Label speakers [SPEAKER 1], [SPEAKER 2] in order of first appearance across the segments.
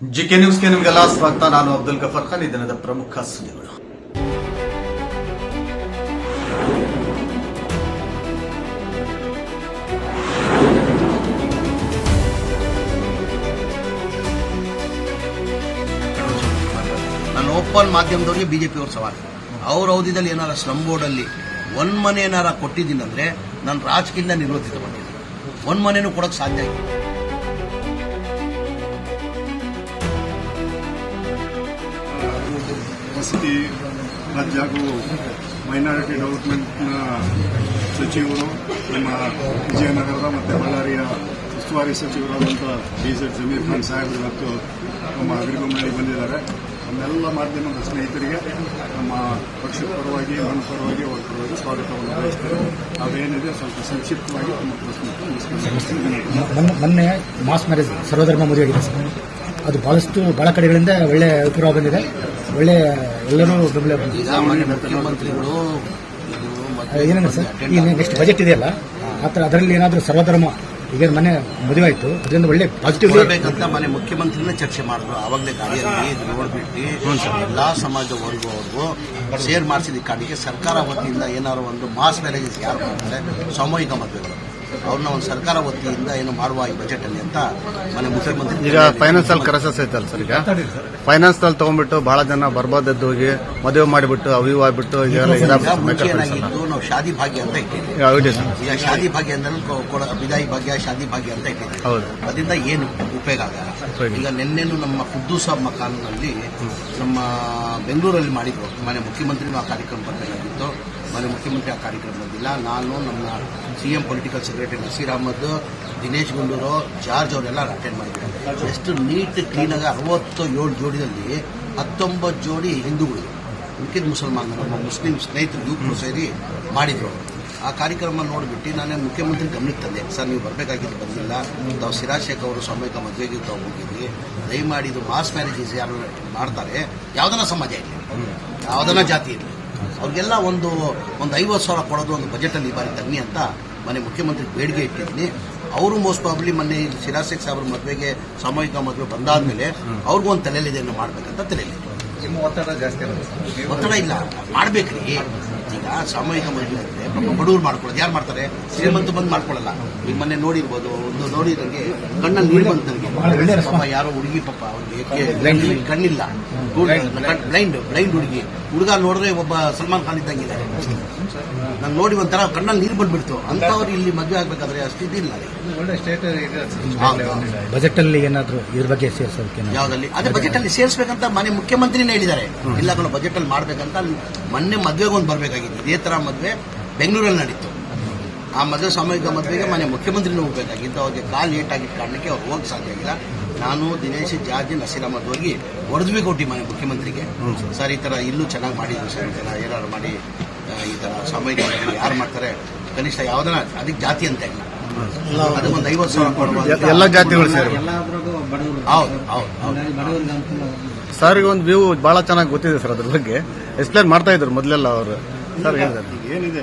[SPEAKER 1] GK ನ್ಯೂಸ್ಗೆ ನಿಮಗೆಲ್ಲ ಸ್ವಾಗತ. ನಾನು ಅಬ್ದುಲ್ ಗಫರ್ ಖಾನ್. ಈ ದಿನದ ಪ್ರಮುಖ ಸುದ್ದಿಗಳು.
[SPEAKER 2] ನಾನು ಓಪನ್ ಮಾಧ್ಯಮದವ್ರಿಗೆ ಬಿಜೆಪಿ ಅವರು ಸವಾಲು. ಅವ್ರ ಅವಧಿದಲ್ಲಿ ಏನಾರ ಸ್ಲಮ್ ಬೋರ್ಡಲ್ಲಿ ಒಂದ್ ಮನೆ ಏನಾರ ಕೊಟ್ಟಿದ್ದೀನಿ ಅಂದ್ರೆ ನಾನು ರಾಜಕೀಯದಿಂದ ನಿವೃತ್ತಿತ ಮಾಡಿದ್ದೀನಿ ಒಂದ್ ಮನೆನೂ ಕೊಡಕ್ ಸಾಧ್ಯ ಇಲ್ಲ.
[SPEAKER 3] ವಸತಿ ರಾಜ್ಯ ಹಾಗೂ ಮೈನಾರಿಟಿ ಡೆವಲಪ್ಮೆಂಟ್ನ ಸಚಿವರು ನಮ್ಮ ವಿಜಯನಗರದ ಮತ್ತು ಬಳ್ಳಾರಿಯ ಉಸ್ತುವಾರಿ ಸಚಿವರಾದಂಥ ಡಿ ಜೆಡ್ ಜಮೀರ್ ಖಾನ್ ಸಾಹೇಬ್ ಇವತ್ತು ನಮ್ಮ ಅಗ್ರಿಬೊಮ್ಮನಲ್ಲಿ ಬಂದಿದ್ದಾರೆ. ನಮ್ಮೆಲ್ಲ ಮಾಧ್ಯಮದ ಸ್ನೇಹಿತರಿಗೆ ನಮ್ಮ ಪಕ್ಷದ ಪರವಾಗಿ ನನ್ನ ಪರವಾಗಿ ಅವರ ಪರವಾಗಿ ಸ್ವಾಗತವನ್ನು ಬಯಸ್ತೇವೆ ಅದೇನಿದೆ ಸ್ವಲ್ಪ ಸಂಕ್ಷಿಪ್ತವಾಗಿ ನಮ್ಮ ಪ್ರಶ್ನೆ
[SPEAKER 4] ಮೊನ್ನೆ ಮಾಸ್ ಮ್ಯಾರೇಜ್ ಸರ್ವಧರ್ಮ ಮದುವೆ ಅದು ಬಹಳಷ್ಟು ಬಹಳ ಕಡೆಗಳಿಂದ ಒಳ್ಳೆ ಅಭಿಪ್ರಾಯ ಬಂದಿದೆ. ಒಳ್ಳೆ ಎಲ್ಲರೂ
[SPEAKER 2] ಮಾನ್ಯ ಮುಖ್ಯಮಂತ್ರಿಗಳು
[SPEAKER 4] ಏನೇನು ಸರ್ ಈ ನೆಕ್ಸ್ಟ್ ಬಜೆಟ್ ಇದೆಯಲ್ಲ ಆ ಥರ ಅದರಲ್ಲಿ ಏನಾದರೂ ಸರ್ವಧರ್ಮ ಈಗ ಮನೆ ಮದುವೆ ಆಯಿತು ಅದರಿಂದ ಒಳ್ಳೆ ಪಾಸಿಟಿವ್
[SPEAKER 2] ಇರಬೇಕಂತ ಮನೆ ಮುಖ್ಯಮಂತ್ರಿನ ಚರ್ಚೆ ಮಾಡಿದ್ರು. ಆವಾಗಲೇ ಗಾಡಿಯಲ್ಲಿ ನೋಡ್ಬಿಟ್ಟು ಎಲ್ಲಾ ಸಮಾಜದ ಅವ್ರಿಗೂ ಶೇರ್ ಮಾಡಿಸಿದ ಕಾಡಿಗೆ ಸರ್ಕಾರ ವತಿಯಿಂದ ಏನಾದ್ರು ಒಂದು ಮಾಸ್ ಮ್ಯಾರೇಜಸ್ ಯಾರು ಮಾಡ್ತಾರೆ? ಸಾಮೂಹಿಕ ಮದುವೆಗಳು. ಅವ್ರನ್ನ ಒಂದು ಸರ್ಕಾರ ವತಿಯಿಂದ ಏನು ಮಾಡುವ ಈ ಬಜೆಟ್ ಅಲ್ಲಿ ಅಂತ ಮನೆ ಮುಖ್ಯಮಂತ್ರಿ
[SPEAKER 5] ಈಗ ಫೈನಾನ್ಸ್ ಅಲ್ಲಿ ಕ್ರೈಸಸ್ ಐತಲ್ಲ ಸರ್ ಈಗ? ಫೈನಾನ್ಸ್ ಅಲ್ಲಿ ತಗೊಂಡ್ಬಿಟ್ಟು ಬಹಳ ಜನ ಬರ್ಬಾರ್ದದ್ದು ಹೋಗಿ ಮದುವೆ ಮಾಡಿಬಿಟ್ಟು ಅವಿವ್ ಆಗ್ಬಿಟ್ಟು
[SPEAKER 2] ಈಗ ಮುಂಚೆ. ಏನಾಗಿತ್ತು ನಾವು ಶಾದಿ ಭಾಗ್ಯ ಅಂತ ಇಟ್ಟಿದ್ವಿ.
[SPEAKER 5] ಈಗ
[SPEAKER 2] ಶಾದಿ ಭಾಗ್ಯ ಅಂದ್ರೆ ವಿದಾಯಿ ಭಾಗ್ಯ ಶಾದಿ ಭಾಗ್ಯ ಅಂತ ಇಟ್ಟಿದ್ದೀವಿ
[SPEAKER 5] ಹೌದು.
[SPEAKER 2] ಅದರಿಂದ ಏನು ಉಪಯೋಗ ಆಗಲ್ಲ. ಈಗ ನಿನ್ನೆನು ನಮ್ಮ ಖುದ್ದೂಸ ಮಕಾನ್ನಲ್ಲಿ ನಮ್ಮ ಬೆಂಗಳೂರಲ್ಲಿ ಮಾಡಿದ್ರು. ಮನೆ ಮುಖ್ಯಮಂತ್ರಿನೂ ಆ ಕಾರ್ಯಕ್ರಮ ಬರಬೇಕಾಗಿತ್ತು ಮನೆ ಮುಖ್ಯಮಂತ್ರಿ ಆ ಕಾರ್ಯಕ್ರಮ ಬಂದಿಲ್ಲ ನಾನು ನಮ್ಮ CM political secretary Naseer Ahmed, Dinesh Gundu Rao, George ಅವರೆಲ್ಲ ಅಟೆಂಡ್ ಮಾಡಿದ್ದಾರೆ. ಎಷ್ಟು ನೀಟ್ ಕ್ಲೀನಾಗಿ ಅರವತ್ತು ಏಳು ಜೋಡಿಯಲ್ಲಿ ಹತ್ತೊಂಬತ್ತು ಜೋಡಿ ಹಿಂದೂಗಳು ಉಳ್ಕಿದ ಮುಸಲ್ಮಾನರು ನಮ್ಮ ಮುಸ್ಲಿಂ ಸ್ನೇಹಿತರು, ಯುವಕರು ಸೇರಿ ಮಾಡಿದ್ರು. ಆ ಕಾರ್ಯಕ್ರಮ ನೋಡಿಬಿಟ್ಟು ನಾನೇ ಮುಖ್ಯಮಂತ್ರಿ ಗಮನಕ್ಕೆ ತಂದೆ. ಸರ್, ನೀವು ಬರಬೇಕಾಗಿದ್ದು ಬಂದಿಲ್ಲ. ತಾವು ಸಿರಾಜ್ ಅವರು ಸಾಮೂಹಿಕ ಮದುವೆಗೆ ತಾವು ಹೋಗಿದ್ವಿ. ದಯಮಾಡಿ ಇದು ಮಾಸ್ ಮ್ಯಾರೇಜಸ್ ಯಾರು ಮಾಡ್ತಾರೆ? ಯಾವ್ದನ ಸಮಾಜ ಇರಲಿ. ಯಾವ್ದನ ಜಾತಿ ಇರಲಿ. ಅವ್ರಿಗೆಲ್ಲ ಒಂದು ಒಂದು ಐವತ್ತು ಸಾವಿರ ಕೊಡೋದು ಒಂದು ಬಜೆಟಲ್ಲಿ ಈ ಬಾರಿ ತನ್ನಿ ಅಂತ ಮನೆ ಮುಖ್ಯಮಂತ್ರಿ ಬೇಡಿಕೆ ಇಟ್ಟಿದ್ದೀನಿ. ಅವರು ಮೋಸ್ಟ್ ಪ್ರಾಬ್ಲಿ ಮೊನ್ನೆ ಶಿರಾಸೆಕ್ಸ್ ಶೇಖ್ ಸಾಹೇಬ್ರ ಮದುವೆಗೆ ಸಾಮೂಹಿಕ ಮದುವೆ ಬಂದಾದ್ಮೇಲೆ ಅವ್ರಿಗೂ ಒಂದು ತಲೆಯಲ್ಲಿ ಇದನ್ನು ಮಾಡ್ಬೇಕಂತ ತಲೆಯಲ್ಲಿ. ಒತ್ತಡ ಇಲ್ಲ. ಮಾಡ್ಬೇಕ್ರಿ. ಈಗ ಸಾಮೂಹಿಕ ಮದುವೆ ಅಂದ್ರೆ ಬಡವರು ಮಾಡ್ಕೊಳ್ಳೋದು. ಯಾರು ಮಾಡ್ತಾರೆ? ಶ್ರೀಮಂತ ಬಂದು ಮಾಡ್ಕೊಳ್ಳಲ್ಲ. ಈಗ ಮೊನ್ನೆ ನೋಡಿರ್ಬೋದು ಒಂದು ನೋಡಿದಂಗೆ ಕಣ್ಣಲ್ಲಿ ನೀರು ಬಂತು ನನಗೆ. ಯಾರೋ ಹುಡುಗಿ ಪಾಪ ಅವ್ರಿಗೆ ಕಣ್ಣಿಲ್ಲ. ಬ್ಲೈಂಡ್ ಬ್ಲೈಂಡ್ ಹುಡುಗಿ. ಹುಡುಗ ನೋಡಿದ್ರೆ ಒಬ್ಬ ಸಲ್ಮಾನ್ ಖಾನ್ ಇದ್ದಂಗಿದೆ. ನಾನು ನೋಡಿ ಒಂಥರ ಕಣ್ಣಲ್ಲಿ ನೀರು ಬಂದ್ಬಿಡ್ತು. ಅಂತವ್ರು ಇಲ್ಲಿ ಮದುವೆ ಆಗ್ಬೇಕಾದ್ರೆ ಅಷ್ಟು ಇದಿಲ್ಲ. ರೀ. ಹೌದು.
[SPEAKER 4] ಬಜೆಟ್ ಅಲ್ಲಿ ಏನಾದರೂ ಇದ್ರ ಬಗ್ಗೆ ಸೇರಿಸೋದಕ್ಕೆ
[SPEAKER 2] ಯಾವ್ದಲ್ಲಿ? ಅದೇ ಬಜೆಟ್ ಅಲ್ಲಿ ಸೇರಿಸಬೇಕಂತ ಮನೆ ಮುಖ್ಯಮಂತ್ರಿನೇ ಹೇಳಿದ್ದಾರೆ. ಇಲ್ಲ ಕಣ ಬಜೆಟ್ ಅಲ್ಲಿ ಮಾಡ್ಬೇಕಂತ ಮೊನ್ನೆ ಮದ್ವೆಗೆ ಒಂದು ಬರ್ಬೇಕಾಗಿತ್ತು. ಇದೇ ತರ ಮದ್ವೆ ಬೆಂಗಳೂರಲ್ಲಿ ನಡೀತು. ಆ ಮದುವೆ ಸಾಮೂಹಿಕ ಮದುವೆಗೆ ಮನೆ ಮುಖ್ಯಮಂತ್ರಿನೂ ಹೋಗ್ಬೇಕಾಗಿತ್ತು. ಅವ್ರಿಗೆ ಕಾಲ್ ಲೇಟ್ ಆಗಿದ್ದ ಕಾರಣಕ್ಕೆ ಅವ್ರು ಹೋಗಕ್ಕೆ ಸಾಧ್ಯ ಆಗಿಲ್ಲ. ನಾನು ದಿನೇಶ್ ಜಾರ್ಜ್ ನಸೀರ್ ಅಹಮದ್ ಹೋಗಿ ಹೊಡೆದ್ವಿ ಕೊಟ್ಟಿ ಮನೆ ಮುಖ್ಯಮಂತ್ರಿಗೆ. ಸರ್. ಈ ತರ ಇಲ್ಲೂ ಚೆನ್ನಾಗಿ ಮಾಡಿದ್ರು ಸರ್. ಈ ತರ ಏನಾದ್ರು ಮಾಡಿ ಈ ತರ ಸಾಮೂಹಿಕ ಯಾರು ಮಾಡ್ತಾರೆ? ಕನಿಷ್ಠ ಯಾವ್ದನ ಅದಕ್ಕೆ ಜಾತಿ ಅಂತ ಇಲ್ಲ. ಅದಕ್ಕೆ ಒಂದು ಐವತ್ತು ಸಾವಿರ ಕೊಡುವ
[SPEAKER 5] ಎಲ್ಲ ಜಾತಿಗಳು ಸೇರಿ
[SPEAKER 2] ಹೌದು ಹೌದು ಹೌದು.
[SPEAKER 5] ಸರ್ ಒಂದು ವ್ಯೂ ಬಹಳ ಚೆನ್ನಾಗಿ ಗೊತ್ತಿದೆ ಸರ್ ಅದ್ರ ಬಗ್ಗೆ. ಎಕ್ಸ್ಪ್ಲೇನ್ ಮಾಡ್ತಾ ಇದ್ರು ಮೊದಲೆಲ್ಲ ಅವರು. ಸರ್
[SPEAKER 3] ಏನಿದೆ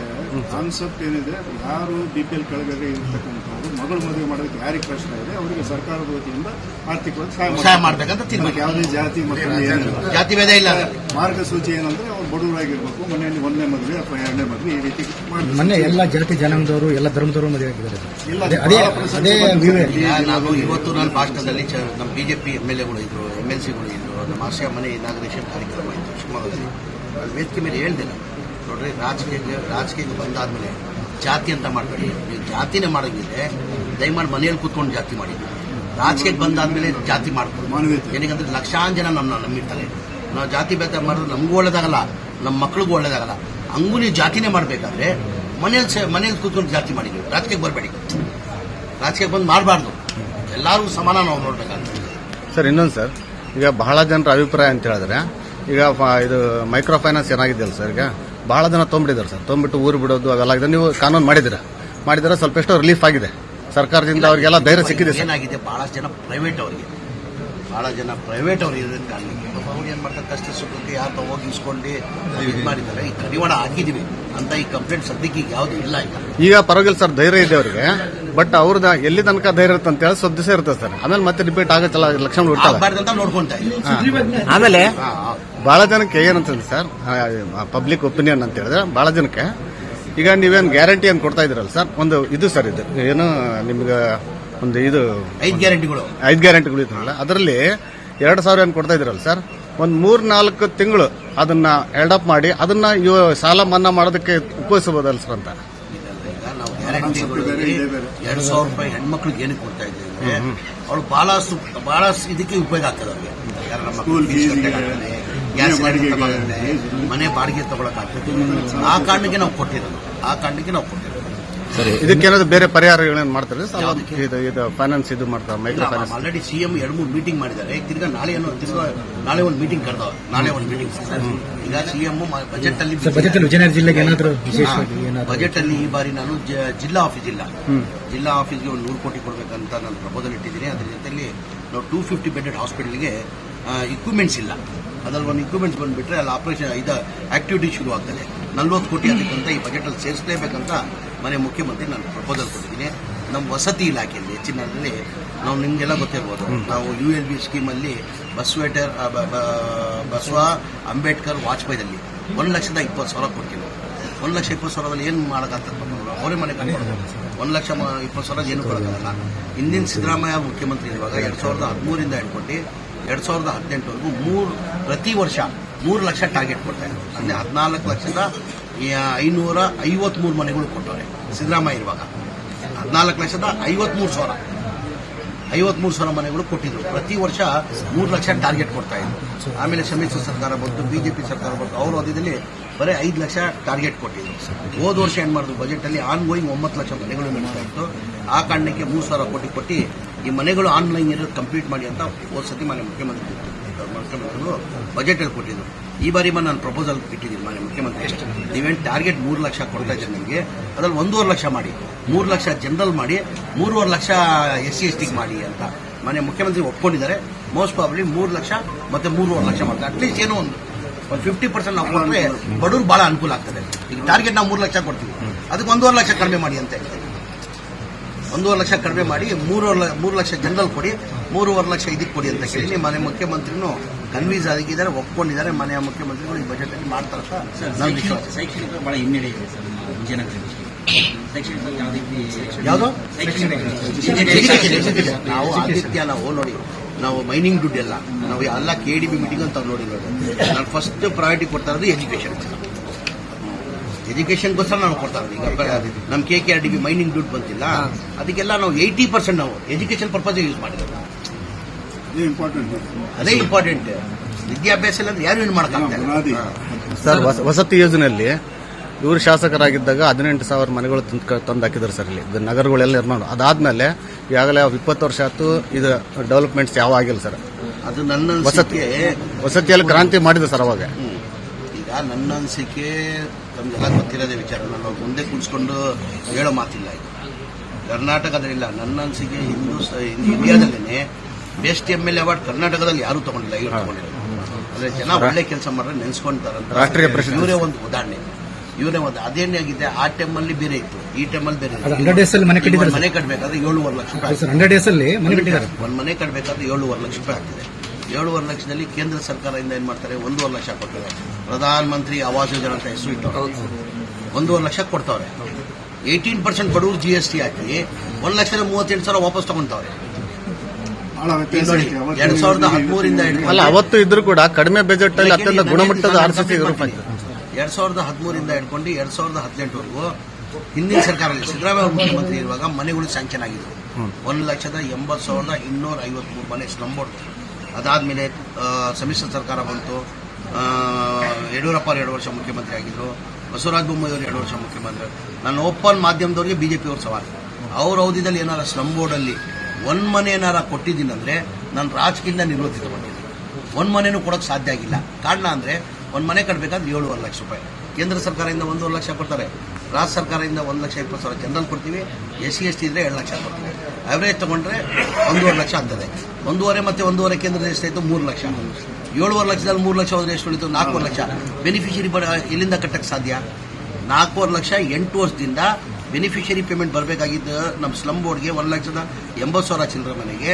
[SPEAKER 3] ಕಾನ್ಸೆಪ್ಟ್ ಏನಿದೆ ಯಾರು ಬಿ ಪಿ ಎಲ್ ಕೆಳಗಡೆ ಇರ್ತಕ್ಕಂಥವ್ರು ಮಗಳು ಮದುವೆ ಮಾಡೋದಕ್ಕೆ ಯಾರಿಗೆ ಕಷ್ಟ ಇದೆ ಅವರಿಗೆ ಸರ್ಕಾರದ ವತಿಯಿಂದ ಆರ್ಥಿಕವಾಗಿ ಸಹಾಯ.
[SPEAKER 2] ಮಾಡ್ಬೇಕಂತ
[SPEAKER 3] ಯಾವುದೇ ಜಾತಿ
[SPEAKER 2] ಜಾತಿ ಭೇದ ಇಲ್ಲ.
[SPEAKER 3] ಮಾರ್ಗಸೂಚಿ ಏನಂದ್ರೆ ಅವ್ರು ಬಡವರಾಗಿರ್ಬೇಕು ಮನೆಯಲ್ಲಿ ಒಂದನೇ ಮದುವೆ ಅಥವಾ ಎರಡನೇ ಮದುವೆ ಈ ರೀತಿ ಮನೆ
[SPEAKER 4] ಮೊನ್ನೆ ಎಲ್ಲ ಜಾತಿ ಜನಾಂಗದವರು ಎಲ್ಲ ಧರ್ಮದವರು ಮದುವೆ ಆಗಿದ್ದಾರೆ
[SPEAKER 2] ನಾನು ಇವತ್ತು ನನ್ನ ಭಾಷಣದಲ್ಲಿ ಚ- ನಮ್ಮ ಬಿಜೆಪಿ ಎಂ ಎಲ್ ಎಗಳು ಇದ್ರು ಎಂ ಎಲ್ ಸಿಗಳು ಇದ್ರು ನಮ್ಮ ಆಶಯ ಮನೆ ಇನಾಗ್ರೇಷನ್ ಕಾರ್ಯಕ್ರಮ ಇತ್ತು ಶಿವಮೊಗ್ಗದಲ್ಲಿ. ವೇದಿಕೆ ಮೇಲೆ ಹೇಳ್ದಿಲ್ಲ ನಾನು. ನೋಡ್ರಿ ರಾಜಕೀಯ ರಾಜಕೀಯಕ್ಕೆ ಬಂದಾದ್ಮೇಲೆ ಜಾತಿ ಅಂತ ಮಾಡಬೇಡಿ. ನೀವು ಜಾತಿನೇ ಮಾಡೋಂಗಿದೆ ದಯಮಾಡಿ ಮನೆಯಲ್ಲಿ ಕೂತ್ಕೊಂಡು ಜಾತಿ ಮಾಡಿ. ರಾಜಕೀಯಕ್ಕೆ ಬಂದಾದ್ಮೇಲೆ ಜಾತಿ ಮಾಡ್ಕೊಂಡು. ಏನಕ್ಕಂದ್ರೆ ಲಕ್ಷಾನ್ ಜನ ನಮ್ಮ ನಂಬಿರ್ತಾರೆ ನಾವು ಜಾತಿ ಭೇದ ಮಾಡಿದ್ರೆ ನಮಗೂ ಒಳ್ಳೇದಾಗಲ್ಲ ನಮ್ಮ ಮಕ್ಳಿಗೂ ಒಳ್ಳೇದಾಗಲ್ಲ. ಹಂಗೂ ನೀವು ಜಾತಿನೇ ಮಾಡಬೇಕಾದ್ರೆ ಮನೇಲಿ ಮನೆಯಲ್ಲಿ ಮನೇಲಿ ಕೂತ್ಕೊಂಡು ಜಾತಿ ಮಾಡಿದ್ವಿ ರಾಜಕೀಯಕ್ಕೆ ಬರಬೇಡಿ. ರಾಜಕೀಯ ಬಂದು ಮಾಡಬಾರ್ದು. ಎಲ್ಲರೂ ಸಮಾನ ನಾವು ನೋಡ್ಬೇಕಾಗ್ತದೆ
[SPEAKER 5] ಸರ್ ಇನ್ನೊಂದು ಸರ್ ಈಗ ಬಹಳ ಜನರ ಅಭಿಪ್ರಾಯ ಅಂತ ಹೇಳಿದ್ರೆ ಈಗ ಇದು ಮೈಕ್ರೋ ಫೈನಾನ್ಸ್ ಏನಾಗಿದೆಯಲ್ಲ ಸರ್ ಈಗ? ಬಹಳ ಜನ ತೊಗೊಂಬಿಟ್ಟಿದ್ದಾರೆ ಸರ್. ತೊಂಬಿಟ್ಟು ಊರು ಬಿಡೋದು ಅವೆಲ್ಲ ಇದೆ ನೀವು ಕಾನೂನು ಮಾಡಿದ್ದೀರಾ? ಮಾಡಿದ್ರೆ ಸ್ವಲ್ಪ ಎಷ್ಟೋ ರಿಲೀಫ್ ಆಗಿದೆ. ಸರ್ಕಾರದಿಂದ ಅವರಿಗೆಲ್ಲ ಧೈರ್ಯ ಸಿಕ್ಕಿದೆ ಸರ್.
[SPEAKER 2] ಏನಾಗಿದೆ ಬಹಳಷ್ಟು ಜನ ಪ್ರೈವೇಟ್ ಅವರಿಗೆ. ಬಹಳ ಜನ ಪ್ರೈವೇಟ್ ಅವ್ರು ಇರೋದಕ್ಕೆ ಕಾರಣಕ್ಕೆ. ಪಾಪ ಅವ್ರು ಏನ್ ಮಾಡ್ತಾರೆ ಕಷ್ಟ ಸುಖಕ್ಕೆ ಯಾರು ಹೋಗಿ ಇಸ್ಕೊಂಡು ಇದು ಮಾಡಿದ್ದಾರೆ. ಈ ಕಡಿವಾಣ ಹಾಕಿದೀವಿ ಅಂತ ಈ ಕಂಪ್ಲೇಂಟ್ ಸದ್ಯಕ್ಕೆ ಈಗ ಯಾವ್ದು ಇಲ್ಲ ಈಗ.
[SPEAKER 5] ಈಗ ಪರವಾಗಿಲ್ಲ ಸರ್ ಧೈರ್ಯ ಇದೆ ಅವರಿಗೆ. ಬಟ್ ಅವ್ರದ್ದು ಎಲ್ಲಿ ತನಕ ಧೈರ್ಯ ಇರುತ್ತೆ ಅಂತ ಹೇಳಿ ಸ್ವಲ್ಪ ದಿವಸ ಇರ್ತದೆ ಸರ್. ಆಮೇಲೆ ಮತ್ತೆ ರಿಪೀಟ್ ಆಗುತ್ತಲ್ಲ ಲಕ್ಷಣ
[SPEAKER 2] ಆಗ್ಬಾರ್ದಂತ ನೋಡ್ಕೊಂತಾ ಇದ್ದೀವಿ.
[SPEAKER 5] ಆಮೇಲೆ ಬಹಳ ಜನಕ್ಕೆ ಏನಂತಂದ್ರೆ ಸರ್ ಪಬ್ಲಿಕ್ ಒಪಿನಿಯನ್ ಅಂತ ಹೇಳಿದ್ರೆ ಬಹಳ ಜನಕ್ಕೆ ಈಗ ನೀವೇನು ಗ್ಯಾರಂಟಿ ಅಂತ ಕೊಡ್ತಾ ಇದ್ರಲ್ಲ ಸರ್? ಒಂದು ಇದು ಸರ್ ಇದು. ಏನು ನಿಮ್ಗೆ ಒಂದು ಇದು
[SPEAKER 2] ಐದು ಗ್ಯಾರಂಟಿಗಳು
[SPEAKER 5] ಐದು ಗ್ಯಾರಂಟಿಗಳು ಇದ್ರಲ್ಲ ಅದರಲ್ಲಿ ಎರಡು ಸಾವಿರ ಏನು ಕೊಡ್ತಾ ಇದ್ರಲ್ಲ ಸರ್? ಒಂದು ಮೂರ್ ನಾಲ್ಕು ತಿಂಗಳು ಅದನ್ನ ಎಲ್ಡಪ್ ಮಾಡಿ ಅದನ್ನ ಇವ ಸಾಲ ಮನ್ನಾ ಮಾಡೋದಕ್ಕೆ ಉಪಯೋಗಿಸಬಹುದಲ್ಲ ಸರ್ ಅಂತ?
[SPEAKER 2] ಈಗ ನಾವು ಗ್ಯಾರಂಟಿಗಳಲ್ಲಿ ಎರಡ್ ಸಾವಿರ ರೂಪಾಯಿ ಹೆಣ್ಮಕ್ಳಿಗೆ ಏನಕ್ಕೆ ಕೊಡ್ತಾ ಇದ್ದೀವಿ ಅವ್ರು ಬಹಳ ಇದಕ್ಕೆ ಉಪಯೋಗ ಆಗ್ತದೆ ಅವ್ರಿಗೆ. ಗ್ಯಾಸ್
[SPEAKER 3] ಮನೆ
[SPEAKER 2] ಬಾಡಿಗೆ ತಗೊಳಕ್ಕಾಗ್ತದೆ. ಆ ಕಾರಣಕ್ಕೆ ನಾವು ಕೊಟ್ಟಿರೋದು. ಆ ಕಾರಣಕ್ಕೆ ನಾವು ಕೊಟ್ಟಿರೋದು.
[SPEAKER 5] ಇದಕ್ಕೇನಾದ್ರು ಬೇರೆ ಪರಿಹಾರಗಳೇನು ಮಾಡ್ತಾರೆ? ಸರ್
[SPEAKER 2] ಯಾವ್ದಕ್ಕೆ?
[SPEAKER 5] ಇದು ಇದು ಫೈನಾನ್ಸ್ ಇದು ಮಾಡ್ತಾರೆ ಮೈಕ್ರೋ ಫೈನಾನ್ಸ್
[SPEAKER 2] ಆಲ್ರೆಡಿ ಸಿಎಂ ಎರಡು ಮೂರು ಮೀಟಿಂಗ್ ಮಾಡಿದ್ದಾರೆ. ತಿರ್ಗಾ ನಾಳೆ ಏನು ತಿರ್ಗಾ ನಾಳೆ ಒಂದು ಮೀಟಿಂಗ್ ಕರೆದವ್ರು. ನಾಳೆ ಒಂದು ಮೀಟಿಂಗ್ ಈಗ ಸಿಎಂ ಬಜೆಟ್ ಅಲ್ಲಿ
[SPEAKER 4] ಸರ್ ಬಜೆಟ್ ಅಲ್ಲಿ ವಿಜಯನಗರ ಜಿಲ್ಲೆಗೆ ಏನಾದರೂ ವಿಶೇಷವಾಗಿ ಏನಾದರೂ
[SPEAKER 2] ಬಜೆಟ್ ಅಲ್ಲಿ ಈ ಬಾರಿ ನಾನು ಜ- ಜಿಲ್ಲಾ ಆಫೀಸ್ ಇಲ್ಲ. ಜಿಲ್ಲಾ ಆಫೀಸ್ಗೆ ಒಂದು ನೂರು ಕೋಟಿ ಕೊಡಬೇಕಂತ ನಾನು ಪ್ರಪೋಸಲ್ ಇಟ್ಟಿದ್ದೀನಿ. ಅದ್ರ ಜೊತೆಯಲ್ಲಿ ನಾವು ಟೂ ಫಿಫ್ಟಿ ಬೆಡೆಡ್ ಹಾಸ್ಪಿಟಲ್ಗೆ ಇಕ್ವಿಪ್ಮೆಂಟ್ಸ್ ಇಲ್ಲ. ಅದ್ರಲ್ಲಿ ಒಂದು ಇಕ್ವಿಪ್ಮೆಂಟ್ಸ್ ಬಂದುಬಿಟ್ರೆ ಅಲ್ಲಿ ಆಪರೇಷನ್ ಇದು ಆಕ್ಟಿವಿಟಿ ಶುರು ಆಗ್ತದೆ ನಲ್ವತ್ತು ಕೋಟಿ ಅದಕ್ಕಂತ ಈ ಬಜೆಟಲ್ಲಿ ಸೇರಿಸಲೇಬೇಕಂತ ಮನೆ ಮುಖ್ಯಮಂತ್ರಿ ನಾನು ಪ್ರಪೋಸಲ್ ಕೊಟ್ಟಿದ್ದೀನಿ. ನಮ್ಮ ವಸತಿ ಇಲಾಖೆಯಲ್ಲಿ ಹೆಚ್ಚಿನಲ್ಲಿ ನಾವು ನಿಮಗೆಲ್ಲ ಗೊತ್ತಿರ್ಬೋದು. ನಾವು ಯು ಎಲ್ ಬಿ ಸ್ಕೀಮಲ್ಲಿ ಬಸವೇಟರ್ ಬಸವ ಅಂಬೇಡ್ಕರ್ ವಾಜಪೇಯಿದಲ್ಲಿ ಒಂದು ಲಕ್ಷದ ಇಪ್ಪತ್ತು ಸಾವಿರ ಕೊಡ್ತೀವಿ ಒಂದು ಲಕ್ಷ ಇಪ್ಪತ್ತು ಸಾವಿರದಲ್ಲಿ ಏನು ಮಾಡೋಕ್ಕಂತ ಅವರೇ ಮನೆ ಒಂದು ಲಕ್ಷ ಇಪ್ಪತ್ತು ಸಾವಿರ ಏನು ಕೊಡೋಕ್ಕಾಗಲ್ಲ. ಹಿಂದಿನ ಸಿದ್ದರಾಮಯ್ಯ ಮುಖ್ಯಮಂತ್ರಿ ಇರುವಾಗ ಎರಡು ಸಾವಿರದ ಹದಿಮೂರಿಂದ ಹಿಡ್ಕೊಂಡು ಎರಡು ಸಾವಿರದ ಹದಿನೆಂಟವರೆಗೂ ಮೂರು, ಪ್ರತಿ ವರ್ಷ ಮೂರು ಲಕ್ಷ ಟಾರ್ಗೆಟ್ ಕೊಡ್ತಾ ಇದ್ರು ಅಂದರೆ ಹದಿನಾಲ್ಕು ಲಕ್ಷದ ಐನೂರ ಐವತ್ಮೂರು ಮನೆಗಳು ಕೊಟ್ಟವ್ರೆ ಸಿದ್ದರಾಮಯ್ಯ ಇರುವಾಗ. ಹದಿನಾಲ್ಕು ಲಕ್ಷದ ಐವತ್ಮೂರು ಸಾವಿರ. ಐವತ್ಮೂರು ಸಾವಿರ ಮನೆಗಳು ಕೊಟ್ಟಿದ್ರು. ಪ್ರತಿ ವರ್ಷ ಮೂರು ಲಕ್ಷ ಟಾರ್ಗೆಟ್ ಕೊಡ್ತಾ ಇದ್ರು. ಆಮೇಲೆ ಸಮ್ಮಿಶ್ರ ಸರ್ಕಾರ ಬಂತು, ಬಿಜೆಪಿ ಸರ್ಕಾರ ಬಂತು. ಅವರು ಅವಧಿಯಲ್ಲಿ ಬರೀ ಐದು ಲಕ್ಷ ಟಾರ್ಗೆಟ್ ಕೊಟ್ಟಿದ್ರು. ಹೋದ ವರ್ಷ ಏನ್ ಮಾಡಿದ್ರು ಬಜೆಟ್ ಅಲ್ಲಿ ಆನ್ ಗೋಯಿಂಗ್ ಒಂಬತ್ತು ಲಕ್ಷ ಮನೆಗಳು ನಡೀತಾ ಇತ್ತು. ಆ ಕಾರಣಕ್ಕೆ ಮೂರು ಸಾವಿರ ಕೋಟಿ ಕೊಟ್ಟು ಈ ಮನೆಗಳು ಆನ್ಲೈನ್ ಇರೋದು ಕಂಪ್ಲೀಟ್ ಮಾಡಿ ಅಂತ ಹೋದ ಸತಿ ಮನೆ ಮುಖ್ಯಮಂತ್ರಿ ಮುಖ್ಯಮಂತ್ರಿಗಳು ಬಜೆಟ್ ಅಲ್ಲಿ ಕೊಟ್ಟಿದ್ರು. ಈ ಬಾರಿ ನಾನು ಪ್ರಪೋಸಲ್ ಇಟ್ಟಿದ್ದೀನಿ ಮನೆ ಮುಖ್ಯಮಂತ್ರಿ. ನೀವೇನು ಟಾರ್ಗೆಟ್ ಮೂರು ಲಕ್ಷ ಕೊಡ್ತಾ ಇದ್ದೀರಿ ನಿಮಗೆ? ಅದ್ರಲ್ಲಿ ಒಂದೂವರೆ ಲಕ್ಷ ಮಾಡಿ, ಮೂರು ಲಕ್ಷ ಜನರಲ್ ಮಾಡಿ, ಮೂರುವರೆ ಲಕ್ಷ ಎಸ್ ಸಿ ಎಸ್ ಟಿಗೆ ಮಾಡಿ ಅಂತ ಮನೆ ಮುಖ್ಯಮಂತ್ರಿ ಒಪ್ಕೊಂಡಿದ್ದಾರೆ. ಮೋಸ್ಟ್ ಪ್ರಾಬ್ಲಿ ಮೂರು ಲಕ್ಷ ಮತ್ತೆ ಮೂರುವರೆ ಲಕ್ಷ ಮಾಡ್ತಾರೆ. ಅಟ್ಲೀಸ್ಟ್ ಏನೋ ಒಂದು. ಒಂದು ಫಿಫ್ಟಿ ಪರ್ಸೆಂಟ್ ನಾವು ಕೊಟ್ಟರೆ ಬಡವ್ರು ಬಹಳ ಅನುಕೂಲ ಆಗ್ತದೆ. ಈಗ ಟಾರ್ಗೆಟ್ ನಾವು ಮೂರು ಲಕ್ಷ ಕೊಡ್ತೀವಿ. ಅದಕ್ಕೆ ಒಂದೂವರೆ ಲಕ್ಷ ಕಡಿಮೆ ಮಾಡಿ ಅಂತ ಹೇಳ್ತೀವಿ. ಒಂದೂವರೆ ಲಕ್ಷ ಕಡಿಮೆ ಮಾಡಿ ಮೂರುವರೆ ಲ- ಮೂರು ಲಕ್ಷ ಜನರಲ್ ಕೊಡಿ ಮೂರುವರೆ ಲಕ್ಷ ಇದಕ್ಕೆ ಕೊಡಿ ಅಂತ ಕೇಳಿ ಮನೆ ಮುಖ್ಯಮಂತ್ರಿನೂ ಕನ್ವೀಸ್ ಆಗಿದ್ದಾರೆ ಒಪ್ಕೊಂಡಿದ್ದಾರೆ. ಮನೆಯ ಮುಖ್ಯಮಂತ್ರಿಗಳು ಈ ಬಜೆಟ್ ಅಲ್ಲಿ ಮಾಡ್ತಾರೆ
[SPEAKER 6] ಶೈಕ್ಷಣಿಕ ಬಹಳ ಹಿನ್ನಡೆ ಇದೆ ಸರ್ ಯಾವುದೇ?
[SPEAKER 2] ನಾವು ನೋಡಿ. ನಾವು ಮೈನಿಂಗ್ ದುಡ್ಡು ಎಲ್ಲ ನಾವು ಎಲ್ಲ ಕೆ ಡಿ ಬಿ ಮೀಟಿಂಗ್ ಅಂತ ನೋಡಿರೋದು. ನೋಡಿ ನಾನು ಫಸ್ಟ್ ಪ್ರಯಾರಿಟಿ ಕೊಡ್ತಾ ಇರೋದು ಎಜುಕೇಶನ್ ಎಜುಕೇಶನ್ಗೋಸ್ಕರ ನಾವು ಕೊಡ್ತಾ ಇರೋದು. ಈಗ ನಮ್ಮ K K R D B mining ದುಡ್ಡು ಬಂತಿಲ್ಲ ಅದಕ್ಕೆಲ್ಲ ನಾವು ಏಯ್ಟಿ ಪರ್ಸೆಂಟ್ ನಾವು ಎಜುಕೇಶನ್ ಪರ್ಪಸ್ ಯೂಸ್ ಮಾಡಿರೋದು.
[SPEAKER 3] ಇದು ಇಂಪಾರ್ಟೆಂಟ್
[SPEAKER 2] ಅದೇ ಇಂಪಾರ್ಟೆಂಟ್ ವಿದ್ಯಾಭ್ಯಾಸ ಇಲ್ಲ ಅಂದ್ರೆ ಯಾರು ಏನು ಮಾಡ್ತಾರೆ
[SPEAKER 5] ಸರ್ ವಸತಿ ಯೋಜನೆಯಲ್ಲಿ ಇವರು ಶಾಸಕರಾಗಿದ್ದಾಗ ಹದಿನೆಂಟು ಸಾವಿರ ಮನೆಗಳು ತಂದು ತಂದು ಹಾಕಿದ್ರು ಸರ್ ಇಲ್ಲಿ. ಇದು ನಗರಗಳೆಲ್ಲ ನಿರ್ಮಾಣ. ಅದಾದ್ಮೇಲೆ ಈಗಾಗಲೇ ಇಪ್ಪತ್ತು ವರ್ಷ ಆಯ್ತು ಇದು ಡೆವಲಪ್ಮೆಂಟ್ಸ್ ಯಾವ ಆಗಿಲ್ಲ ಸರ್.
[SPEAKER 2] ಅದು ನನ್ನ
[SPEAKER 5] ವಸತಿ ವಸತಿಯಲ್ಲಿ ಕ್ರಾಂತಿ ಮಾಡಿದೆ ಸರ್ ಅವಾಗ.
[SPEAKER 2] ಈಗ ನನ್ನ ಅನಿಸಿಕೆ ತಮ್ಗೆಲ್ಲ ಗೊತ್ತಿರೋದೇ ವಿಚಾರ. ನಾನು ಮುಂದೆ ಕೂಡ್ಸ್ಕೊಂಡು ಹೇಳೋ ಮಾತಿಲ್ಲ ಈಗ ಕರ್ನಾಟಕದಲ್ಲಿಲ್ಲ ನನ್ನ ಅನಿಸಿಕೆ Hindu ಇಂಡಿಯಾದಲ್ಲೇ best M L A award ಕರ್ನಾಟಕದಲ್ಲಿ ಯಾರು ತಗೊಂಡಿಲ್ಲ ಇವ್ರು ತಗೊಂಡಿಲ್ಲ ಅಂದ್ರೆ ಜನ ಒಳ್ಳೆ ಕೆಲಸ ಮಾಡ್ರೆ ನೆನೆಸ್ಕೊಂತಾರಂತ
[SPEAKER 5] ರಾಷ್ಟ್ರೀಯ.
[SPEAKER 2] ಇವರೇ ಒಂದು ಉದಾಹರಣೆ. ಇವರೇ ಒಂದು ಅದೇನಾಗಿದೆ ಆ ಟೈಮಲ್ಲಿ ಬೇರೆ ಇತ್ತು. ಈ ಟೈಮಲ್ಲಿ ಬೇರೆ
[SPEAKER 4] ಹಂಡ್ರೆಡ್ ಡೇಸ್ ಅಲ್ಲಿ ಮನೆ
[SPEAKER 2] ಈಗ
[SPEAKER 4] ಕಟ್ಟಿದ್ದಾರೆ
[SPEAKER 2] ಮನೆ ಕಟ್ಟಬೇಕಾದ್ರೆ ಏಳುವರೆ ಲಕ್ಷ ರೂಪಾಯಿ
[SPEAKER 4] ಸರ್ ಹಂಡ್ರೆಡ್ ಡೇಸ್ ಅಲ್ಲಿ ಮನೆ ಕಟ್ಟಿದ್ದಾರೆ.
[SPEAKER 2] ಒಂದು ಮನೆ ಕಟ್ಟಬೇಕಾದ್ರೆ ಏಳುವರೆ ಲಕ್ಷ ರೂಪಾಯಿ ಆಗ್ತದೆ. ಏಳುವರೆ ಲಕ್ಷದಲ್ಲಿ ಕೇಂದ್ರ ಸರ್ಕಾರದಿಂದ ಏನ್ ಮಾಡ್ತಾರೆ? ಒಂದೂವರೆ ಲಕ್ಷ ಕೊಡ್ತಾರೆ. ಪ್ರಧಾನ ಮಂತ್ರಿ ಆವಾಸ್ ಯೋಜನೆ ಅಂತ ಹೆಸರು ಇಟ್ಟವ್ರೆ ಒಂದೂವರೆ ಲಕ್ಷ ಕೊಡ್ತಾವ್ರೆ. ಏಯ್ಟೀನ್ ಪರ್ಸೆಂಟ್ ಬಡವರು ಜಿ ಎಸ್ ಟಿ ಹಾಕಿ ಒಂದ್ ಲಕ್ಷದ ಮೂವತ್ತೆಂಟು ಸಾವಿರ ವಾಪಸ್ ತಗೊಂತಾವ್ರೆ. ನೋಡಿ ಎರಡ್ ಸಾವಿರದ ಹದಿಮೂರಿಂದ
[SPEAKER 5] ಅಲ್ಲ ಅವತ್ತು ಇದ್ರು ಕೂಡ ಕಡಿಮೆ ಬಜೆಟ್ ಅಲ್ಲಿ ಅತ್ಯಂತ ಗುಣಮಟ್ಟದ ಆರ್ ಸಿ ಸಿ
[SPEAKER 2] ಎರಡ್ ಸಾವಿರದ ಹದಿಮೂರಿಂದ ಹಿಡ್ಕೊಂಡು ಎರಡ್ ಸಾವಿರದ ಹದಿನೆಂಟುವರೆಗೂ ಹಿಂದಿನ ಸರ್ಕಾರದಲ್ಲಿ ಸಿದ್ದರಾಮಯ್ಯ ಮುಖ್ಯಮಂತ್ರಿ ಇರುವಾಗ ಮನೆಗಳು ಸ್ಯಾಂಕ್ಷನ್ ಆಗಿದ್ದವು ಒಂದು ಲಕ್ಷದ ಎಂಬತ್ತು ಸಾವಿರದ ಇನ್ನೂರ ಐವತ್ಮೂರು ಮನೆ ಸ್ಲಮ್ ಬೋರ್ಡ್ ಅದಾದ್ಮೇಲೆ ಸಮ್ಮಿಶ್ರ ಸರ್ಕಾರ ಬಂತು. ಯಡಿಯೂರಪ್ಪ ಅವರು ಎರಡು ವರ್ಷ ಮುಖ್ಯಮಂತ್ರಿ ಆಗಿದ್ರು. ಬಸವರಾಜ ಬೊಮ್ಮಾಯಿ ಅವರು ಎರಡು ವರ್ಷ ಮುಖ್ಯಮಂತ್ರಿ. ನಾನು ಓಪನ್ ಮಾಧ್ಯಮದವರಿಗೆ ಬಿಜೆಪಿ ಅವರು ಸವಾಲು. ಅವ್ರ ಅವಧಿದಲ್ಲಿ ಏನಾರ ಸ್ಲಮ್ ಬೋರ್ಡಲ್ಲಿ ಒಂದ್ ಮನೆ ಏನಾರ ಕೊಟ್ಟಿದ್ದೀನಂದ್ರೆ ನಾನು ರಾಜಕೀಯದಿಂದ ನಿವೃತ್ತಿತಗೊಂಡಿದ್ದೀನಿ ಒಂದ್ ಮನೇನು ಕೊಡೋಕೆ ಸಾಧ್ಯ ಆಗಿಲ್ಲ. ಕಾರಣ ಅಂದ್ರೆ ಒಂದ್ ಮನೆ ಕಟ್ಟಬೇಕಾದ್ರೆ ಏಳುವರೆ ಲಕ್ಷ ರೂಪಾಯಿ. ಕೇಂದ್ರ ಸರ್ಕಾರದಿಂದ ಒಂದೂವರೆ ಲಕ್ಷ ಕೊಡ್ತಾರೆ. ರಾಜ್ಯ ಸರ್ಕಾರದಿಂದ ಒಂದು ಲಕ್ಷ ಇಪ್ಪತ್ತು ಸಾವಿರ ಜನರಲ್ ಕೊಡ್ತೀವಿ. ಎಸ್ ಸಿ, ಎಸ್ ಟಿ ಇದ್ರೆ ಎರಡು ಲಕ್ಷ ಕೊಡ್ತೀವಿ. ಅವರೇಜ್ ತಗೊಂಡ್ರೆ ಒಂದೂವರೆ ಲಕ್ಷ ಆಗ್ತದೆ. ಒಂದೂವರೆ ಮತ್ತೆ ಒಂದೂವರೆ ಕೇಂದ್ರ ಎಷ್ಟಾಯ್ತು ಮೂರು ಲಕ್ಷ. ಏಳುವರೆ ಲಕ್ಷದಲ್ಲಿ ಮೂರು ಲಕ್ಷ ಹೋದ್ರೆ ಎಷ್ಟು ಉಳಿತು ನಾಲ್ಕೂವರೆ ಲಕ್ಷ. ಬೆನಿಫಿಷರಿ ಬಡ ಎಲ್ಲಿಂದ ಕಟ್ಟಕ್ಕೆ ಸಾಧ್ಯ? ನಾಲ್ಕೂವರೆ ಲಕ್ಷ ಎಂಟು ವರ್ಷದಿಂದ ಬೆನಿಫಿಷರಿ ಪೇಮೆಂಟ್ ಬರಬೇಕಾಗಿದ್ದು ನಮ್ಮ ಸ್ಲಮ್ ಬೋರ್ಡ್ಗೆ ಒಂದು ಲಕ್ಷದ ಎಂಬತ್ತು ಸಾವಿರ ಚಿಲ್ಲರ ಮನೆಗೆ.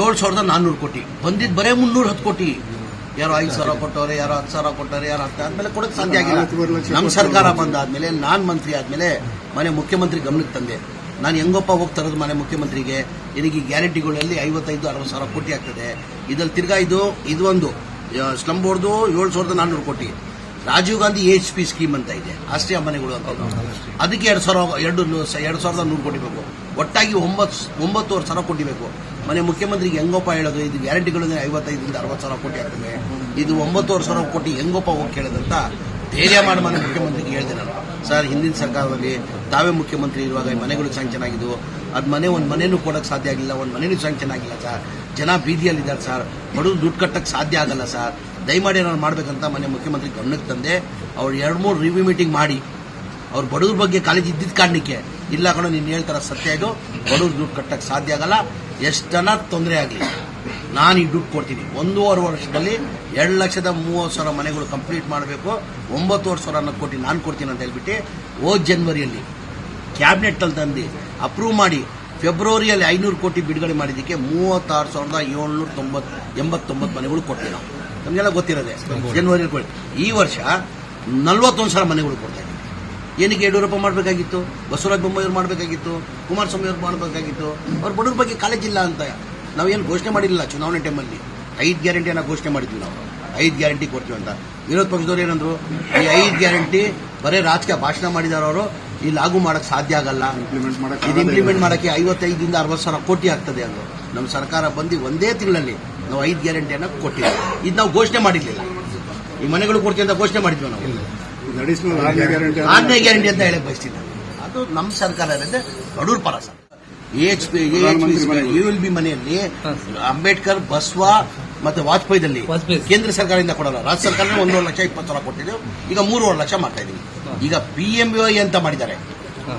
[SPEAKER 2] ಏಳು ಸಾವಿರದ ನಾನ್ನೂರು ಕೋಟಿ. ಬಂದಿದ್ದು ಬರೇ ಮುನ್ನೂರು ಹತ್ತು ಕೋಟಿ. ಯಾರೋ ಐದು ಸಾವಿರ ಕೊಟ್ಟವ್ರೆ ಯಾರೋ ಹತ್ತು ಸಾವಿರ ಕೊಟ್ಟವ್ರೆ ಯಾರು ಹತ್ತು ಆದ್ಮೇಲೆ ಕೊಡಕ್ಕೆ ಸಾಧ್ಯ ಆಗಿಲ್ಲ. ನಮ್ಮ ಸರ್ಕಾರ ಬಂದಾದ್ಮೇಲೆ ನಾನು ಮಂತ್ರಿ ಆದ್ಮೇಲೆ ಮನೆ ಮುಖ್ಯಮಂತ್ರಿ ಗಮನಕ್ಕೆ ತಂದೆ. ನಾನು ಹೆಂಗಪ್ಪ ಹೋಗ್ತಾರದು ಮನೆ ಮುಖ್ಯಮಂತ್ರಿಗೆ? ನನಗೆ ಗ್ಯಾರಂಟಿಗಳಲ್ಲಿ ಐವತ್ತೈದು ಅರವತ್ತು ಸಾವಿರ ಕೋಟಿ ಆಗ್ತದೆ. ಇದ್ರಲ್ಲಿ ತಿರ್ಗಾ ಇದು ಇದು ಒಂದು. ಸ್ಲಮ್ ಬೋರ್ಡ್ದು ಏಳು ಸಾವಿರದ ನಾನ್ನೂರು ಕೋಟಿ. Rajiv Gandhi H P scheme ಅಂತ ಇದೆ. ಅಷ್ಟೇ ಮನೆಗಳು ಅಂತ. ಅದಕ್ಕೆ ಎರಡು ಸಾವಿರ ಎರಡು ಎರಡು ಸಾವಿರದ ನೂರು ಕೋಟಿ ಬೇಕು. ಒಟ್ಟಾಗಿ ಒಂಬತ್ತು ಒಂಬತ್ತುವರೆ ಸಾವಿರ ಕೋಟಿ ಬೇಕು. ಮನೆ ಮುಖ್ಯಮಂತ್ರಿಗೆ ಹೆಂಗೋಪ್ಪ ಹೇಳೋದು? ಇದು ಗ್ಯಾರಂಟಿಗಳು ಐವತ್ತೈದರಿಂದ ಅರವತ್ತು ಸಾವಿರ ಕೋಟಿ ಆಗ್ತದೆ. ಇದು ಒಂಬತ್ತುವರೆ ಸಾವಿರ ಕೋಟಿ ಹೆಂಗೋಪ್ಪ ಹೋಗಿ ಕೇಳೋದಂತ ಧೈರ್ಯ ಮಾಡಿ ಮನೆ ಮುಖ್ಯಮಂತ್ರಿಗೆ ಹೇಳಿದೆ ನಾನು. ಸರ್, ಹಿಂದಿನ ಸರ್ಕಾರದಲ್ಲಿ ತಾವೇ ಮುಖ್ಯಮಂತ್ರಿ ಇರುವಾಗ ಮನೆಗಳು ಸ್ಯಾಂಕ್ಷನ್ ಆಗಿದ್ದು ಅದು ಮನೆ ಒಂದು ಮನೆಯೂ ಕೊಡೋಕ್ಕೆ ಸಾಧ್ಯ ಆಗಿಲ್ಲ, ಒಂದು ಮನೇನೂ ಸ್ಯಾಂಕ್ಷನ್ ಆಗಿಲ್ಲ ಸರ್. ಜನ ಬೀದಿಯಲ್ಲಿದ್ದಾರೆ ಸರ್. ಬಡವರು ದುಡ್ಡು ಕಟ್ಟಕ್ಕೆ ಸಾಧ್ಯ ಆಗಲ್ಲ ಸರ್. ದಯಮಾಡಿ ನಾನು ಮಾಡಬೇಕಂತ ಮನೆ ಮುಖ್ಯಮಂತ್ರಿ ಗಮನಕ್ಕೆ ತಂದೆ, ಅವ್ರು ಎರಡು ಮೂರು ರಿವ್ಯೂ ಮೀಟಿಂಗ್ ಮಾಡಿ. ಅವ್ರು ಬಡವ್ರ ಬಗ್ಗೆ ಕಾಲೇಜ್ ಇದ್ದಿದ್ದ ಕಾರಣಕ್ಕೆ ಇಲ್ಲ ಕಣ ನೀನು ಹೇಳ್ತಾರ ಸತ್ಯ ಇದು. ಬಡವ್ರು ದುಡ್ಡು ಕಟ್ಟಕ್ಕೆ ಸಾಧ್ಯ ಆಗಲ್ಲ. ಎಷ್ಟನ ತೊಂದರೆ ಆಗಲಿ. ನಾನು ಈ ದುಡ್ಡು ಕೊಡ್ತೀನಿ. ಒಂದೂವರೆ ವರ್ಷದಲ್ಲಿ ಎರಡು ಲಕ್ಷದ ಮೂವತ್ತು ಸಾವಿರ ಮನೆಗಳು ಕಂಪ್ಲೀಟ್ ಮಾಡಬೇಕು. ಒಂಬತ್ತುವರೆ ಸಾವಿರ ಕೋಟಿ ನಾನು ಕೊಡ್ತೀನಿ ಅಂತ ಹೇಳ್ಬಿಟ್ಟು ಹೋದ ಜನ್ವರಿಯಲ್ಲಿ ಕ್ಯಾಬಿನೆಟ್ಟಲ್ಲಿ ತಂದು ಅಪ್ರೂವ್ ಮಾಡಿ ಫೆಬ್ರವರಿಯಲ್ಲಿ ಐನೂರು ಕೋಟಿ ಬಿಡುಗಡೆ ಮಾಡಿದ್ದಕ್ಕೆ ಮೂವತ್ತಾರು ಸಾವಿರದ ಏಳ್ನೂರ ತೊಂಬತ್ತು ಎಂಬತ್ತೊಂಬತ್ತು ಮನೆಗಳು ಕೊಡ್ತೀವಿ ನಾವು. ನಮಗೆಲ್ಲ ಗೊತ್ತಿರೋದೆ. ಜನವರಿಯಲ್ಲಿ ಕೊಡಿ ಈ ವರ್ಷ ನಲ್ವತ್ತೊಂದು ಸಾವಿರ ಮನೆಗಳು ಕೊಡ್ತಾ ಇದ್ದೀವಿ ಏನಕ್ಕೆ ಯಡಿಯೂರಪ್ಪ ಮಾಡಬೇಕಾಗಿತ್ತು? ಬಸವರಾಜ ಬೊಮ್ಮಾಯಿಯವ್ರು ಮಾಡಬೇಕಾಗಿತ್ತು? ಕುಮಾರಸ್ವಾಮಿ ಅವ್ರು ಮಾಡಬೇಕಾಗಿತ್ತು? ಅವ್ರ ಬಡವ್ರ ಬಗ್ಗೆ ಕಾಲೇಜ್ ಇಲ್ಲ ಅಂತ ನಾವೇನು ಘೋಷಣೆ ಮಾಡಿರಲಿಲ್ಲ ಚುನಾವಣೆ ಟೈಮಲ್ಲಿ ಐದು ಗ್ಯಾರಂಟಿಯನ್ನು ಘೋಷಣೆ ಮಾಡಿದ್ವಿ ನಾವು. ಐದು ಗ್ಯಾರಂಟಿ ಕೊಡ್ತೀವಿ ಅಂತ. ವಿರೋಧ ಪಕ್ಷದವ್ರು ಏನಂದ್ರು ಈ ಐದು ಗ್ಯಾರಂಟಿ ಬರೀ ರಾಜಕೀಯ ಭಾಷಣ ಮಾಡಿದಾರವರು ಈ ಲಾಗು ಮಾಡೋಕ್ಕೆ ಸಾಧ್ಯ ಆಗಲ್ಲ.
[SPEAKER 3] ಇಂಪ್ಲಿಮೆಂಟ್ ಮಾಡಕ್ಕೆ
[SPEAKER 2] ಇದು ಇಂಪ್ಲಿಮೆಂಟ್ ಮಾಡೋಕ್ಕೆ ಐವತ್ತೈದರಿಂದ ಅರವತ್ತು ಸಾವಿರ ಕೋಟಿ ಆಗ್ತದೆ ಅದು. ನಮ್ಮ ಸರ್ಕಾರ ಬಂದು ಒಂದೇ ತಿಂಗಳಲ್ಲಿ ನಾವು ಐದು ಗ್ಯಾರಂಟಿಯನ್ನು ಕೊಟ್ಟಿದ್ದೀವಿ. ಇದು ನಾವು ಘೋಷಣೆ ಮಾಡಿರಲಿಲ್ಲ. ಈ ಮನೆಗಳು ಕೊಡ್ತೀವಿ ಅಂತ ಘೋಷಣೆ ಮಾಡಿದ್ವಿ ನಾವು.
[SPEAKER 3] ಆರನೇ ಗ್ಯಾರಂಟಿ
[SPEAKER 2] ಅಂತ ಹೇಳಕ್ ಬಯಸ್ತೀನಿ ಅದು ನಮ್ಮ ಸರ್ಕಾರ ಇರೋದೇ ಬಡೂರ್ ಪರ sir H P. U L B ಮನೆಯಲ್ಲಿ ಅಂಬೇಡ್ಕರ್ ಬಸವ ಮತ್ತೆ ವಾಜಪೇಯಿದಲ್ಲಿ
[SPEAKER 6] ವಾಜಪೇಯಿ.
[SPEAKER 2] ಕೇಂದ್ರ ಸರ್ಕಾರದಿಂದ ಕೊಡಲ್ಲ. ರಾಜ್ಯ ಸರ್ಕಾರ ಒಂದೂವರೆ ಲಕ್ಷ ಇಪ್ಪತ್ತು ಸಾವಿರ ಕೊಟ್ಟಿದ್ದೆವು ಈಗ ಮೂರುವರೆ ಲಕ್ಷ ಮಾಡ್ತಾ ಇದೀವಿ. ಈಗ ಪಿ ಎಂ ವೈ ಅಂತ ಮಾಡಿದ್ದಾರೆ.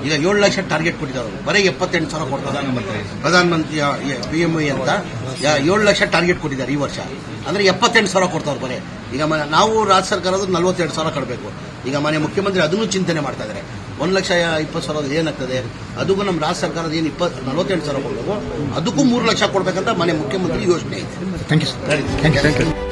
[SPEAKER 2] ಈಗ ಏಳು ಲಕ್ಷ ಟಾರ್ಗೆಟ್ ಕೊಟ್ಟಿದ್ದಾರೆ ಬರೀ ಎಪ್ಪತ್ತೆಂಟು ಸಾವಿರ ಕೊಡ್ತಾರೆ. ಪ್ರಧಾನಮಂತ್ರಿ. ಪಿ ಎಂ ಐ ಅಂತ ಏಳು ಲಕ್ಷ ಟಾರ್ಗೆಟ್ ಕೊಟ್ಟಿದ್ದಾರೆ ಈ ವರ್ಷ. ಅಂದ್ರೆ ಎಪ್ಪತ್ತೆಂಟು ಸಾವಿರ ಕೊಡ್ತಾರೆ ಬರೀ. ಈಗ ನಾವು ರಾಜ್ಯ ಸರ್ಕಾರದ ನಲ್ವತ್ತೆರಡು ಸಾವಿರ ಕಟ್ಟಬೇಕು ಈಗ ಮನೆ ಮುಖ್ಯಮಂತ್ರಿ ಅದನ್ನು ಚಿಂತನೆ ಮಾಡ್ತಾ ಇದ್ದಾರೆ. ಒಂದು ಲಕ್ಷ ಇಪ್ಪತ್ತು ಸಾವಿರದ ಏನಾಗ್ತದೆ? ಅದಕ್ಕೂ ನಮ್ಮ ರಾಜ್ಯ ಸರ್ಕಾರದ ಏನು ಇಪ್ಪತ್ತು ನಲ್ವತ್ತೆಂಟು ಸಾವಿರ ಕೊಡಬೇಕು. ಅದಕ್ಕೂ ಮೂರು ಲಕ್ಷ ಕೊಡಬೇಕಂತ ಮನೆ ಮುಖ್ಯಮಂತ್ರಿ ಯೋಚನೆ ಐತೆ